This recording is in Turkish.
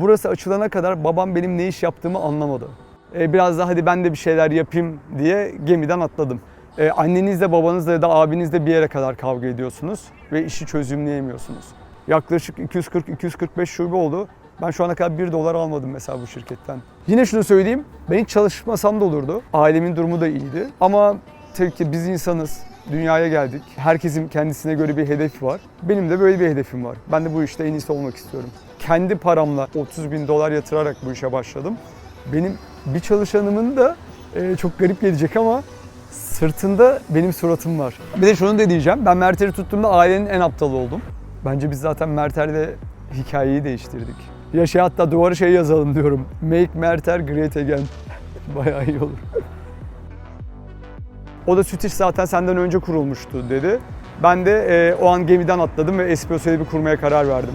Burası açılana kadar babam benim ne iş yaptığımı anlamadı. E, biraz da hadi ben de bir şeyler yapayım diye gemiden atladım. E, annenizle babanızla ya da abinizle bir yere kadar kavga ediyorsunuz ve işi çözümleyemiyorsunuz. Yaklaşık 240-245 şube oldu. Ben şu ana kadar 1 dolar almadım mesela bu şirketten. Yine şunu söyleyeyim, ben hiç çalışmasam da olurdu. Ailemin durumu da iyiydi. Ama tabii ki biz insanız, dünyaya geldik. Herkesin kendisine göre bir hedefi var. Benim de böyle bir hedefim var. Ben de bu işte en iyisi olmak istiyorum. Kendi paramla 30 bin dolar yatırarak bu işe başladım. Benim bir çalışanımın da e, çok garip gelecek ama sırtında benim suratım var. Bir de şunu da diyeceğim. Ben Mert'i tuttuğumda ailenin en aptalı oldum. Bence biz zaten Merter'le hikayeyi değiştirdik. Ya şey hatta duvara şey yazalım diyorum. Make Merter great again. Bayağı iyi olur. O da süt iş zaten senden önce kurulmuştu dedi. Ben de e, o an gemiden atladım ve Espresso'yu bir kurmaya karar verdim.